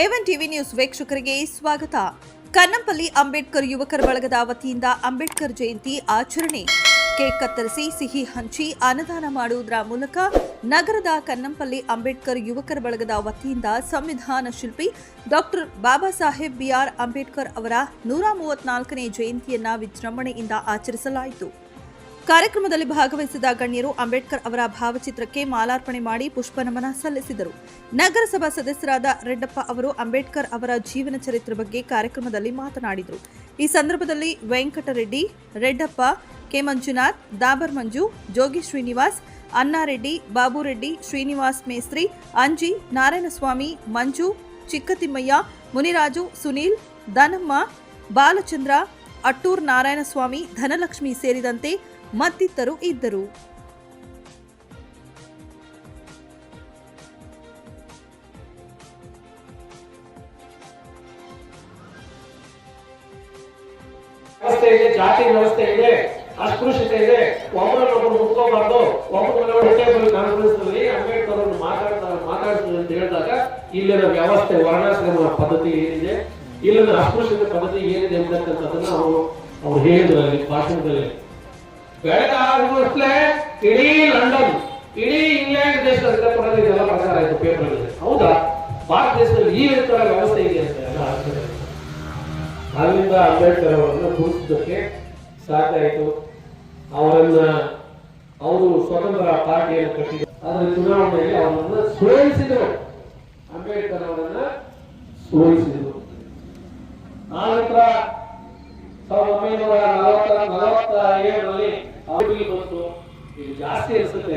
A one TV news ವೀಕ್ಷಕರಿಗೆ ಸ್ವಾಗತ. ಕನ್ನಂಪಲ್ಲಿ ಅಂಬೇಡ್ಕರ್ ಯುವಕರ ಬಳಗದ ವತಿಯಿಂದ ಅಂಬೇಡ್ಕರ್ ಜಯಂತಿ ಆಚರಣೆ. ಕೇಕ್ ಕತ್ತರಿಸಿ, ಸಿಹಿ ಹಂಚಿ, ಅನ್ನದಾನ ಮಾಡುವುದರ ಮೂಲಕ ನಗರದ ಕನ್ನಂಪಲ್ಲಿ ಅಂಬೇಡ್ಕರ್ ಯುವಕರ ಬಳಗದ ವತಿಯಿಂದ ಸಂವಿಧಾನ ಶಿಲ್ಪಿ doctor Baba Saheb B R Ambedkar ಅವರ ನೂರ ಮೂವತ್ನಾಲ್ಕನೇ ಜಯಂತಿಯನ್ನ ವಿಜೃಂಭಣೆಯಿಂದ ಆಚರಿಸಲಾಯಿತು. ಕಾರ್ಯಕ್ರಮದಲ್ಲಿ ಭಾಗವಹಿಸಿದ ಗಣ್ಯರು ಅಂಬೇಡ್ಕರ್ ಅವರ ಭಾವಚಿತ್ರಕ್ಕೆ ಮಾಲಾರ್ಪಣೆ ಮಾಡಿ ಪುಷ್ಪನಮನ ಸಲ್ಲಿಸಿದರು. ನಗರಸಭಾ ಸದಸ್ಯರಾದ ರೆಡ್ಡಪ್ಪ ಅವರು ಅಂಬೇಡ್ಕರ್ ಅವರ ಜೀವನ ಚರಿತ್ರೆ ಬಗ್ಗೆ ಕಾರ್ಯಕ್ರಮದಲ್ಲಿ ಮಾತನಾಡಿದರು. ಈ ಸಂದರ್ಭದಲ್ಲಿ ವೆಂಕಟರೆಡ್ಡಿ, ರೆಡ್ಡಪ್ಪ, ಕೆ ಮಂಜುನಾಥ್, ದಾಬರ್ ಮಂಜು, ಜೋಗಿ ಶ್ರೀನಿವಾಸ್ ಅಣ್ಣಾರೆಡ್ಡಿ ಬಾಬುರೆಡ್ಡಿ, ಶ್ರೀನಿವಾಸ್ ಮೇಸ್ತ್ರಿ, ಅಂಜಿ, ನಾರಾಯಣಸ್ವಾಮಿ, ಮಂಜು, ಚಿಕ್ಕತಿಮ್ಮಯ್ಯ, ಮುನಿರಾಜು, ಸುನೀಲ್ ದನಮ್ಮ ಬಾಲಚಂದ್ರ, ಅಟ್ಟೂರ್ ನಾರಾಯಣಸ್ವಾಮಿ, ಧನಲಕ್ಷ್ಮಿ ಸೇರಿದಂತೆ ಮತ್ತಿತರರು ಇದ್ದರು. ವ್ಯವಸ್ಥೆ ಇದೆ, ಜಾತಿ ವ್ಯವಸ್ಥೆ ಇದೆ, ಅಸ್ಪೃಶ್ಯತೆ ಇದೆ. ಒಬ್ಬರನ್ನೊಬ್ಬರು ಮುಟ್ಕೋಬಾರ್ದು. ಒಬ್ಬರನ್ನ ಕಾನ್ಫರೆನ್ಸ್ನಲ್ಲಿ ಕಾನ್ಫರೆನ್ಸ್ನಲ್ಲಿ ಅಂಬೇಡ್ಕರ್ ಅವರು ಮಾತಾಡ್ತಾರೆ ಮಾತಾಡ್ತಾರೆ ಅಂತ ಹೇಳಿದಾಗ ಇಲ್ಲಿನ ವ್ಯವಸ್ಥೆ ವರ್ಣಾಶ್ರಮ ಪದ್ಧತಿ ಏನಿದೆ, ಇಲ್ಲಿನ ಅಸ್ಪೃಶ್ಯತೆ ಪದ್ಧತಿ ಏನಿದೆ ಅಂತಕ್ಕಂಥದ್ದನ್ನ ಅವರು ಅವ್ರು ಹೇಳಿದ್ರು ಅಲ್ಲಿ ಭಾಷಣದಲ್ಲಿ. ಬೆಳಗಾವಿನಷ್ಟೇ ಇಡೀ ಲಂಡನ್ ಇಡೀ ಇಂಗ್ಲೆಂಡ್ ದೇಶದ ಕೂಡ ಇದೆಲ್ಲ ಪ್ರಚಾರ ಆಯ್ತು ಪೇಪರ್ ಹೌದಾ? ಭಾರತ ದೇಶದಲ್ಲಿ ಈ ತರ ವ್ಯವಸ್ಥೆ ಇದೆ ಅಂತ ಎಲ್ಲ ಆಶ್ಚರ್ಯ ಅಲ್ಲಿಂದ ಅಂಬೇಡ್ಕರ್ ಅವರನ್ನ ಗುರುತಿಸೋಕೆ ಸಾಧ್ಯ ಆಯಿತು. ಅವರನ್ನ ಅವರು ಸ್ವತಂತ್ರ ಪಾರ್ಟಿಯನ್ನು ಕಟ್ಟಿದ್ರು ಅದರ ಚುನಾವಣೆಯಲ್ಲಿ ಅವರನ್ನ ಸೋಲಿಸಿದರು. ಅಂಬೇಡ್ಕರ್ ಅವರನ್ನ ಸೋಲಿಸಿದರು. ಆ ನಂತರ ಸಾವಿರದ ಒಂಬೈನೂರ ನಲವತ್ತ ನಲವತ್ತ ಏಳರಲ್ಲಿ ಅವ್ರಿಗೆ ಬಂತು. ಇದು ಜಾಸ್ತಿ ಅನಿಸುತ್ತೆ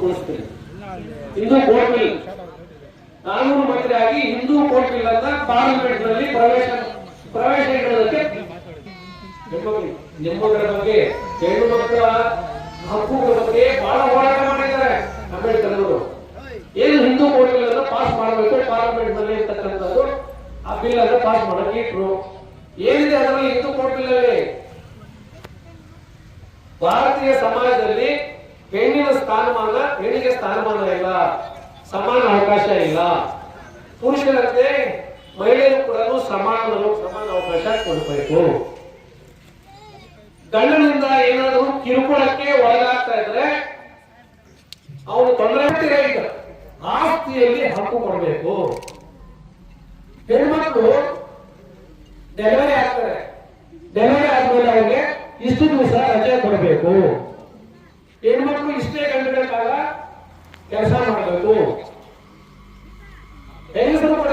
ತೋರಿಸ್ತೀನಿ. ಹಿಂದೂ ಕೋರ್ಟ್ ಬಿಲ್ ಕಾನೂನು ಮಂತ್ರಿಯಾಗಿ ಹಿಂದೂ ಕೋರ್ಟ್ ಬಿಲ್ ಅಂತ ಪಾರ್ಲಿಮೆಂಟ್ನಲ್ಲಿ ಪ್ರವೇಶ ಪ್ರವೇಶ ಇಡುವುದಕ್ಕೆ ನಿಮ್ಮಗಳ ಬಗ್ಗೆ ಹೆಣ್ಣು ಮಕ್ಕಳ ಹಕ್ಕುಗಳ ಬಗ್ಗೆ ಬಹಳ ಹೋರಾಟ ಮಾಡಿದ್ದಾರೆ ಅಂಬೇಡ್ಕರ್ ಅವರು ಏನು ಹಿಂದೂ ಕೋರ್ಟ್ ಬಿಲ್ ಅನ್ನು ಪಾಸ್ ಮಾಡಬೇಕು? ಪಾರ್ಲಿಮೆಂಟ್ನಲ್ಲಿ ಇರ್ತಕ್ಕಂಥದ್ದು ಆ ಬಿಲ್ ಅನ್ನು ಪಾಸ್ ಮಾಡಕ್ಕೆ ಇಟ್ರು. ಏನಿದೆ ಅದರಲ್ಲಿ ಹಿಂದೂ ಕೋರ್ಟ್ ಬಿಲ್ ಅಲ್ಲಿ? ಭಾರತೀಯ ಸಮಾಜದಲ್ಲಿ ಹೆಣ್ಣಿನ ಸ್ಥಾನಮಾನ, ಹೆಣ್ಣಿಗೆ ಸ್ಥಾನಮಾನ ಇಲ್ಲ. ಸಮಾನ ಅವಕಾಶ ಇಲ್ಲ. ಪುರುಷರಂತೆ ಮಹಿಳೆಯರು ಕೂಡ ಸಮಾನ ಸಮಾನ ಅವಕಾಶ ಕೊಡಬೇಕು. ಗಂಡನಿಂದ ಏನಾದರೂ ಕಿರುಕುಳಕ್ಕೆ ಒಳಗಾಗ್ತಾ ಇದ್ರೆ, ಅವನು ತೊಂದರೆ ಈಗ ಆಸ್ತಿಯಲ್ಲಿ ಹಕ್ಕು ಕೊಡಬೇಕು. ಹೆಣ್ಮಕ್ಳು ಡೆಲಿವರಿ ಆಗ್ತಾರೆ. ಡೆಲಿವರಿ ಆದ್ಮೇಲೆ ಅವರಿಗೆ ಇಷ್ಟು ದಿವಸ ರಜೆ ಮಾಡಬೇಕು. ಹೆಣ್ಮಕ್ಳು ಇಷ್ಟೇ ಗಂಟೆಗಳ ಕಾಲ ಕೆಲಸ ಮಾಡಬೇಕು. ಹೆಂಗಸರು ಕೂಡ